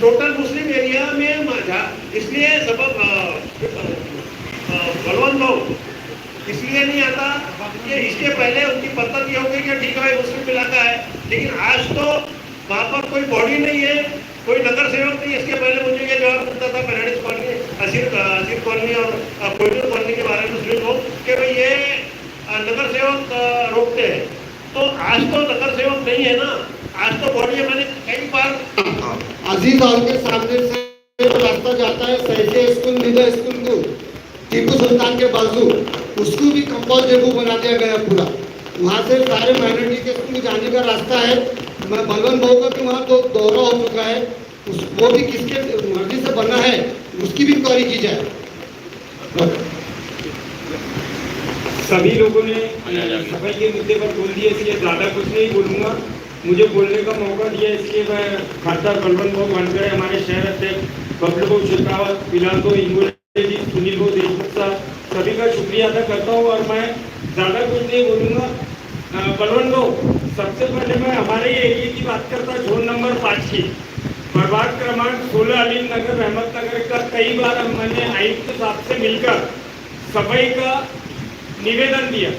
Total मुस्लिम area में माझा इसलिए सब बलवंत भाऊ इसलिए नहीं आता। कि इसके पहले उनकी पद्धति होगी कि ठीक है, मुस्लिम इलाका है। लेकिन आज तो वहाँ पर कोई बॉडी नहीं है, कोई नगर सेवक नहीं। इसके पहले मुझे ये जवाब मिलता था paradise colony Aseer Aseer colony और कोयटूर कॉलोनी के बारे में सुनी हो कि भाई ये नगर सेवक रोकते हैं। तो आज तो नगर सेवक नहीं है ना। आज तो बॉडी है। मैंने कई बार अज़ीज़ हॉल के सामने से रास्ता जाता है सहजे स्कूल मिडल स्कूल को टीपू सुल्तान के बाजू, उसको भी कंपाउंड जेबू बना दिया गया पूरा। वहाँ से सारे माइनॉरिटी के स्कूल जाने का रास्ता है। मैं बलवंत भाऊ का भी वहाँ तो दौरा हो चुका है। उस, वो भी किसके मर्ज़ी से बना है, उसकी भी इंक्वायरी की जाए। सभी लोगों ने सफ़ाई के मुद्दे पर बोल दिया, इसलिए ज़्यादा कुछ नहीं बोलूँगा। मुझे बोलने का मौका दिया, इसलिए मैं खासदार बलवंत भाऊ वानखेड़े हमारे शहर अध्यक्ष बबलू भाऊ शेखावत फ़िलहाल तो इंगोले जी, सुनील भाऊ देशमुख साहब, सभी का शुक्रिया अदा करता हूँ और मैं ज़्यादा कुछ नहीं बोलूँगा। बलवंत भाऊ सबसे पहले मैं हमारे एरिए की बात करता जोन नंबर पाँच की। प्रभाग क्रमांक सोलह अलीम नगर रहमत नगर का कई बार मैंने आयुक्त साहब से मिलकर सफ़ाई का निवेदन दिया।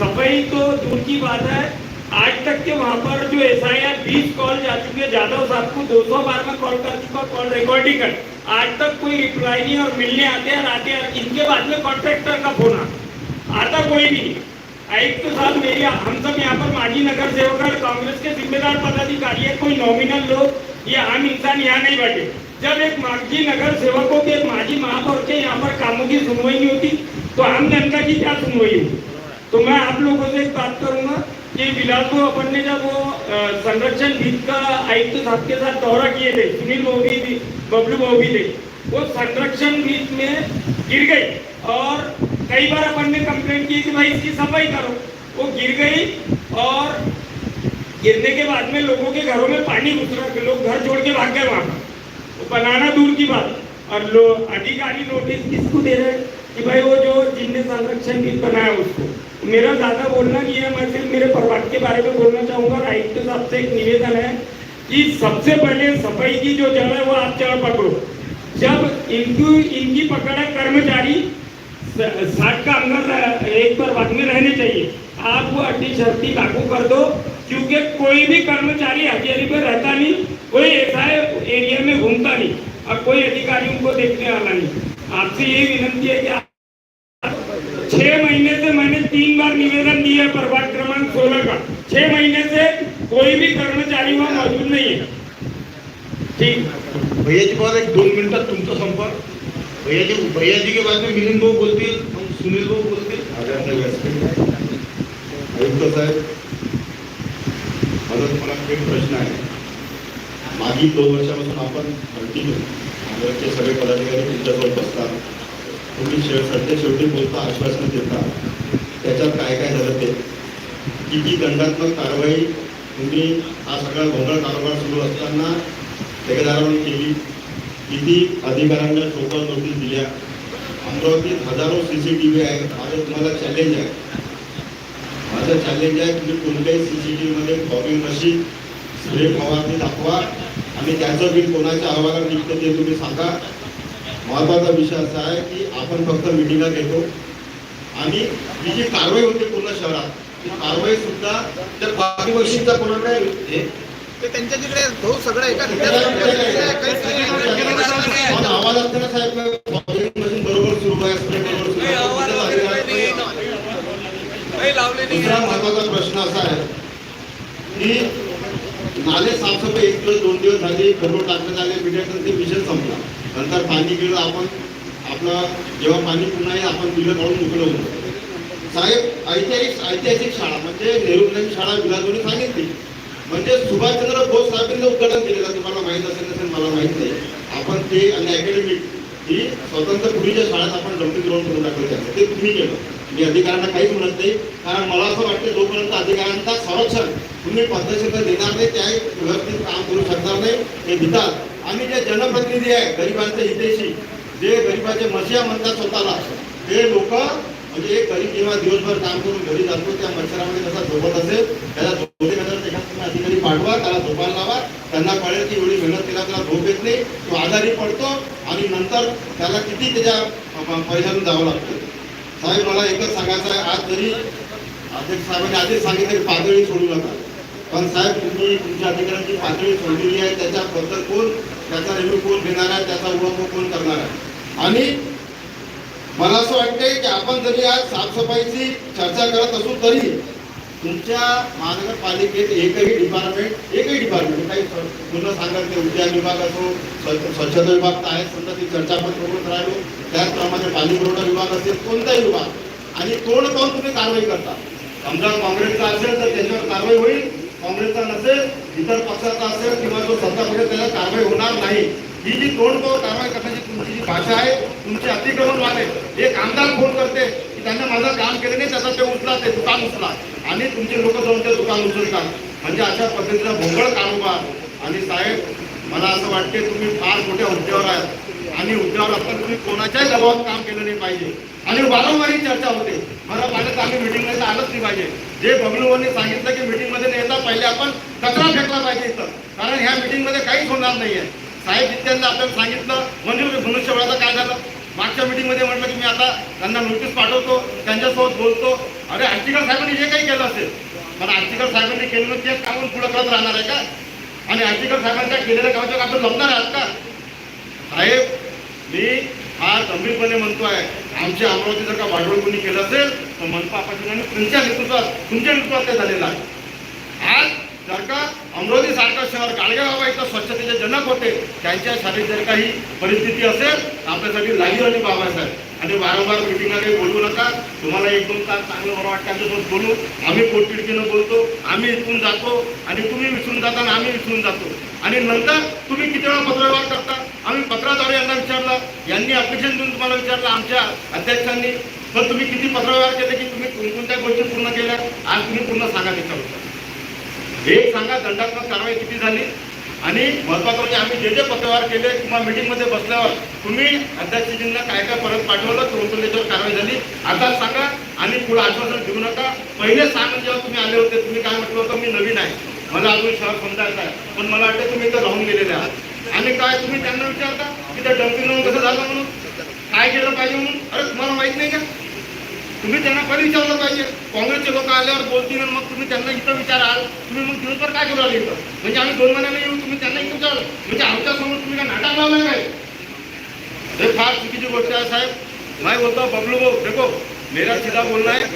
सफ़ाई तो दूर की बात है आज तक के वहाँ पर जो एस आई आर बीस कॉल जा चुके हैं जादव साहब को दो सौ बार में कॉल कर चुका, कॉल रिकॉर्डिंग कर। आज तक कोई रिप्लाई नहीं और मिलने आते हैं आते हैं इनके बाद में कॉन्ट्रैक्टर का फ़ोन आता कोई नहीं। आयुक्त साहब मेरी हम सब यहाँ पर माजी नगर सेवक और कांग्रेस के जिम्मेदार पदाधिकारी है, कोई नॉमिनल लोग, ये आम इंसान यहाँ नहीं बैठे। जब एक माजी नगर सेवकों के माजी महापौर के यहाँ पर कामों की सुनवाई नहीं होती तो आम जनता की क्या सुनवाई होगी? तो मैं आप लोगों से एक बात करूँगा कि तो अपन ने जब वो संरक्षण भीत का आयुक्त तो साहब के साथ दौरा किए थे, सुनील भाऊ भी बबलू भी थे वो संरक्षण भीत में गिर गई और कई बार अपन ने कंप्लेंट की कि भाई इसकी सफ़ाई करो। वो गिर गई और गिरने के बाद में लोगों के घरों में पानी घुस रहा लोग घर छोड़ के भाग गए वहाँ। वो बनाना दूर की बात। और लो, अधिकारी नोटिस किसको दे रहे हैं कि भाई वो जो जिनने संरक्षण भी बनाया उसको। मेरा ज़्यादा बोलना नहीं है, मैं सिर्फ़ मेरे प्रभाग के बारे में बोलना चाहूँगा और आयुक्त साहब से एक निवेदन है कि सबसे पहले सफ़ाई की जो जड़ है वो आप जड़ पकड़ो। जब इनकी इनकी पकड़ है, कर्मचारी साठ का अंदर एक प्रभाग में रहने चाहिए। आप वो अड्डी शर्ती लागू कर दो, क्योंकि कोई भी कर्मचारी हथियारी पे रहता नहीं, कोई ऐसा एरिया में घूमता नहीं और कोई अधिकारी उनको देखने वाला नहीं। आपसे ये विनती है कि छह महीने से मैंने तीन बार निवेदन दिया है प्रभाग क्रमांक सोलह का? छह महीने से कोई भी कर्मचारी वहाँ मौजूद नहीं है ठीक. भैया जी बहुत एक दोन मिनिटात तुमचा संपर्क. भैया जी भैया जी के बाद में मिलिंद भाऊ बोलतील मग सुनील भाऊ बोलतील. आयुक्त साहेब माझा तुम्हाला एक प्रश्न आहे. मागील दोन वर्षापासून आपण भरती काँग्रेसचे सगळे पदाधिकारी तुमच्यासोबत बसतात. तुम्ही शेव सध्या शेवटी बोलता आश्वासन देता. त्याच्यात काय काय झालं ते? किती दंडात्मक कारवाई तुम्ही हा सगळा गोंधळ कारोबार सुरू असताना ठेकेदारांनी केली. किती अधिकाऱ्यांना टोकन नोटीस दिल्या. अमरावतीत हजारो सी सी टी व्ही आहे माझं तुम्हाला चॅलेंज आहे. माझं चॅलेंज आहे तुम्ही कोणत्याही सी सी टी व्हीमध्ये बॉबिंग मशीन स्प्रे फवारणी दाखवा आणि त्याचं बिल कोणाच्या अहवालात निघतं ते तुम्ही सांगा. महत्त्वाचा विषय असा आहे की आपण फक्त मिटिंगा घेतो. आणि ही जी कारवाई होते पूर्ण शहरात ती कारवाई सुद्धा त्या बाकी मशीनचा कोणाकडे हे? ते त्यांच्या तिकडे सगळं एका आवाज साहेब मशीन बरोबर सुरू आहे स्प्रे बरोबर सुरू आहे. दुसरा महत्त्वाचा प्रश्न असा आहे की नाले साफसफाई एक दिवस दोन दिवस झाले भरपूर टाकण्यात आले मीडियातून ते विषय संपला. नंतर पाणी गेलं आपण आपलं जेव्हा पाणी पुन्हा येईल आपण बिलं काढून मोकळं होतो. साहेब ऐतिहासिक ऐतिहासिक शाळा म्हणजे नेहरू शाळा विलासोनी सांगितली. म्हणजे सुभाषचंद्र बोस साहेबांचं उद्घाटन केलेलं तुम्हाला माहीत असेल नसेल मला माहीत नाही. आपण ते आणि अकॅडमिक ही स्वतंत्र पूर्वीच्या शाळेत आपण डम्पिंग ग्राउंड करून टाकलं त्याचं ते तुम्ही केलं. मी अधिकाऱ्यांना काहीच म्हणत नाही कारण मला असं वाटतं जोपर्यंत अधिकाऱ्यांचा संरक्षण तुम्ही पद्धतशीर देणार नाही त्या व्यवस्थित काम करू शकणार नाही हे देतात आणि जे जनप्रतिनिधी आहे गरिबांच्या हितेशी जे गरिबाचे मशिया म्हणतात स्वतःला. ते लोक म्हणजे एक गरीब जेव्हा दिवसभर काम करून घरी जातो त्या मच्छरामध्ये कसा झोपत असेल त्याला झोपे अधिकारी पाठवा त्याला झोपायला लावा. त्यांना कळेल की एवढी मेहनत केला त्याला झोप येत नाही. तो आजारी पडतो आणि नंतर त्याला किती त्याच्या पैशातून जावं लागतं. साहेब मला एकच सांगायचं आहे. आज जरी अध्यक्ष साहेबांनी आधीच सांगितलं की पातळी सोडू नका. पण साहेब तुम्ही तुमच्या अधिकाऱ्यांची पातळी सोडलेली आहे त्याच्याबद्दल कोण त्याचा रिव्ह्यू कोण घेणार आहे त्याचा उडोप कोण करणार आहे? आणि मला असं वाटतंय की आपण जरी आज साफसफाईची चर्चा करत असू तरी तुमच्या महानगरपालिकेत एकही डिपार्टमेंट एकही डिपार्टमेंट काही पूर्ण सांगत ते उद्यान विभाग असो स्वच्छता विभाग तर आहे समजा ती चर्चा आपण करून राहिलो. त्याचप्रमाणे पाणी पुरवठा विभाग असेल कोणताही विभाग. आणि तोंड पाहून तुम्ही कारवाई करता. समजा काँग्रेसचा असेल तर त्याच्यावर कारवाई होईल. काँग्रेसचा नसेल इतर पक्षाचा असेल किंवा जो सत्ता पक्षात त्याला कारवाई होणार नाही ही जी तोडपाव कारवाई करण्याची तुमची जी भाषा आहे तुमची अतिक्रमण वाद आहे एक आमदार फोन करते की त्यांना माझं काम केलं नाही त्याचा ते उचला ते दुकान उचला. आणि तुमचे लोक जाऊन ते दुकान उचलतात. म्हणजे अशा पद्धतीचा भोंगळ कारोबार. आणि साहेब मला असं वाटते तुम्ही फार मोठ्या हुद्द्यावर आहात. आणि हुद्द्यावर असताना तुम्ही कोणाच्याही दबावात काम केलं नाही पाहिजे. आणि वारंवार ही चर्चा होते. मला पाहिजे आम्ही मिटिंगमध्ये आलंच नाही पाहिजे. जे बबलूवांनी सांगितलं की मीटिंगमध्ये नेता पहिले आपण कचरा फेकला पाहिजे इथं. कारण ह्या मीटिंगमध्ये काहीच होणार नाहीये. साहेब जित्यांना आपल्याला सांगितलं म्हणजे मनुष्यबळाचं काय झालं? मागच्या मीटिंगमध्ये म्हटलं की मी आता त्यांना नोटीस पाठवतो त्यांच्यासोबत बोलतो. अरे आर्टिकल साहेबांनी जे काही केलं असेल? पण आर्टिकल साहेबांनी केलेलं तेच कामून पुढं करत राहणार आहे का? आणि आर्टिकल साहेबांच्या केलेल्या कामाच्या आपण लपणार आहात का? साहेब मी फार गंभीरपणे आहे आमच्या अमरावती जर का वाढवण कोणी केलं असेल तर मनपा पाटील तुमच्या नेतृत्वात तुमच्या नेतृत्वात झालेलं आहे. आज जर का अमरावती सारखं शहर गाडगे इथं स्वच्छतेचे जनक होते त्यांच्या शाळेत जर काही परिस्थिती असेल तर आपल्यासाठी लागीव आणि बाबासाहेब. आणि वारंवार मिटिंगला काही बोलू नका. तुम्हाला एक दोन तास चांगलं बरं वाटतं आमच्यासोबत बोलू. आम्ही पोटतिडकीनं बोलतो आम्ही इथून जातो आणि तुम्ही विसरून जाता आणि आम्ही विसरून जातो. आणि नंतर तुम्ही किती वेळा पत्रव्यवहार करता? आम्ही पत्राद्वारे यांना विचारलं. यांनी अप्लिकेशन देऊन तुम्हाला विचारलं आमच्या अध्यक्षांनी. पण तुम्ही किती पत्रव्यवहार केले की तुम्ही कोणकोणत्या गोष्टी पूर्ण केल्या? आज तुम्ही पूर्ण सांगा त्याच्यावर. एक सांगा दंडात्मक कारवाई किती झाली? आणि महत्वाचं म्हणजे आम्ही जे जे पत्रव्यवहार केले किंवा मीटिंगमध्ये बसल्यावर तुम्ही अध्यक्षजींना काय काय परत पाठवलं कोणतं त्याच्यावर कारवाई झाली? आता सांगा आणि पुढे आश्वासन देऊ नका. पहिले सांग जेव्हा तुम्ही आले होते तुम्ही काय म्हटलं होतं? मी नवीन आहे. मला अजून शहर समजायचं आहे पण मला वाटतं तुम्ही इथं राहून गेलेले आहात. आणि काय तुम्ही त्यांना विचारता? की त्या डम्पिंग लावून कसं झालं म्हणून? काय केलं पाहिजे म्हणून? अरे तुम्हाला माहीत नाही का? तुम्ही त्यांना पहिले विचारलं पाहिजे. काँग्रेसचे लोक आल्यावर बोलतील मग तुम्ही त्यांना इथं विचाराल. तुम्ही मग दिवसभर काय करू आले इथं? म्हणजे आम्ही दोन महिन्याला येऊन तुम्ही त्यांना इथं विचारलं. म्हणजे आमच्यासमोर तुम्ही काय नाटक लावलं काय? हे फार चुकीची गोष्ट आहे साहेब. मैं बोलता बबलू भाऊ देखो मेरा सीधा है.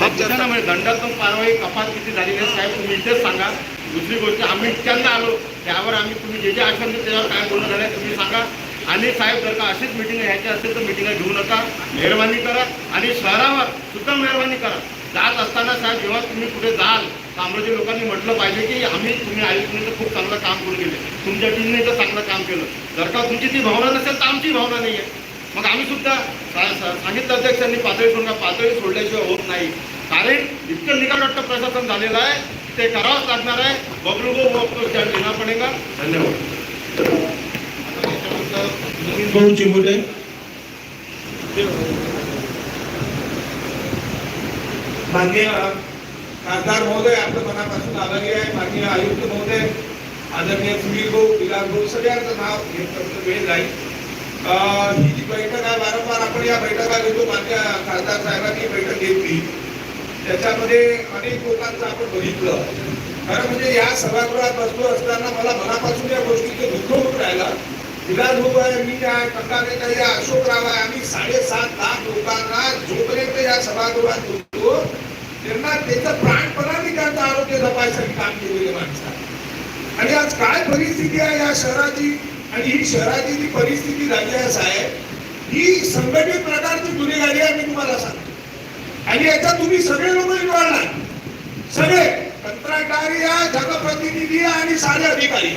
हा ना म्हणजे दंडात्मक कारवाई कपात किती झालेली आहे साहेब तुम्ही इथेच सांगा. दुसरी गोष्ट आम्ही त्यांना आलो त्यावर आम्ही तुम्ही जे जे आसन त्याच्यावर काय बोलणं झालं तुम्ही सांगा. आणि साहेब जर का अशीच मिटिंग घ्यायची असेल तर मिटिंग घेऊ नका. मेहरबानी करा आणि शहरावर सुद्धा मेहरबानी करा. जात असताना साहेब जेव्हा तुम्ही कुठे जाल तर अमरावती लोकांनी म्हटलं पाहिजे की आम्ही तुम्ही आयुष्याने तर खूप चांगलं काम करून गेले तुमच्या टीमने तर चांगलं काम केलं. जर का तुमची ती भावना नसेल तर आमची भावना नाही आहे मग आम्ही सुद्धा सांगितलं अध्यक्षांनी पातळी सोडणार पातळी सोडल्याशिवाय होत नाही. कारण इतकं निकटवाटतं प्रशासन झालेलं आहे ते करावंच लागणार आहे. बबलू गो आपको चार्ज देना पडेगा. धन्यवाद. भाऊ चिमुटे. माननीय खासदार महोदय आपलं मनापासून आभारी आहे. माननीय आयुक्त महोदय आदरणीय सुनील भाऊ विलास भाऊ सगळ्यांचं नाव घेतलं वेळ जाईल. अं, ही जी बैठक आहे वारंवार आपण या बैठका घेतो. मान्य खासदार साहेबांनी ही बैठक घेतली. त्याच्यामध्ये अनेक लोकांचं आपण बघितलं. खरं म्हणजे या सभागृहात बसलो असताना मला मनापासून या गोष्टीचं दुःख होत राहिला. विलास भाऊ आहे मी आहे या अशोक राव आहे आम्ही साडेसात लाख लोकांना जोपर्यंत या सभागृहात होतो त्यांना त्याचं प्राणपणाने त्यांचं आरोग्य जपायसाठी काम केलेले माणसं आणि आज काय परिस्थिती आहे या शहराची? आणि ही शहराची जी परिस्थिती झाली आहे साहेब ही संघटित प्रकारची गुन्हेगारी आहे मी तुम्हाला सांगतो. आणि याच्यात तुम्ही सगळे लोक इन्व्हॉल्ड सगळे कंत्राटदारी या जगप्रतिनिधी आणि साधे अधिकारी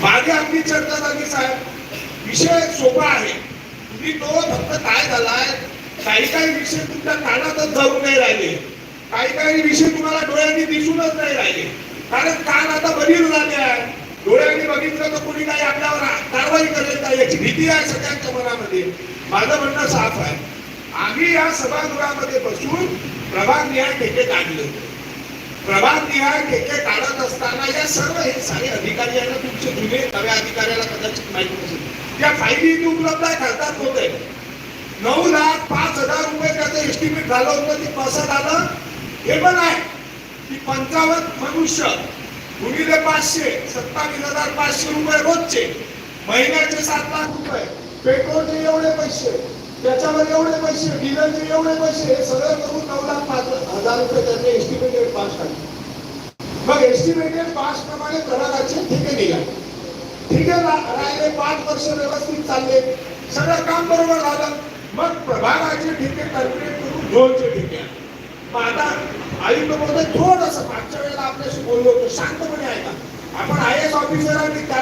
मागे आपली चर्चा झाली साहेब. विषय सोपा आहे. तुम्ही तो फक्त काय झालाय काही काही विषय तुमच्या कानातच जाऊन नाही राहिले. काही काही विषय तुम्हाला डोळ्यांनी दिसूनच नाही राहिले. कारण कान आता बरीर झाले आहे. डोळ्यांनी बघितलं तर कोणी काही आपल्यावर कारवाई करेल का याची भीती आहे सगळ्यांच्या मनामध्ये. माझं म्हणणं साफ आहे. आम्ही या सभागृहामध्ये बसून प्रभाग निहाय ठेके काढले. होते प्रभाग निहाय ठेके काढत असताना या सर्व हे सारे अधिकारी यांना तुमचे जुने नव्या अधिकाऱ्याला कदाचित माहिती नसेल. त्या फायली इथे उपलब्ध आहे खासदार होते नऊ लाख पाच हजार रुपये त्याचं एस्टिमेट झालं होतं ते कसं झालं हे पण आहे की पंचावन्न मनुष्य गुणिले पाचशे सत्तावीस हजार पाचशे रुपये रोजचे. महिन्याचे सात लाख रुपये. पेट्रोलचे एवढे पैसे. त्याच्यावर एवढे पैसे डिझेलचे एवढे पैसे हे सगळं करून नऊ लाख पाच हजार रुपये त्यांनी एस्टिमेटेड पास काढले. मग एस्टिमेटेड पास प्रमाणे प्रभागाचे ठेके निघाले ठीक आहे राहिले पाच वर्ष व्यवस्थित चालले. सगळं काम बरोबर झालं. मग प्रभागाचे ठेके कॅल्क्युलेट करून झोनचे ठेके. मग आता आयुक्त महोदय थोडस मागच्या वेळेला आपल्याशी बोललो होतो शांतपणे ऐका. आपण आय एस ऑफिसर आणि त्या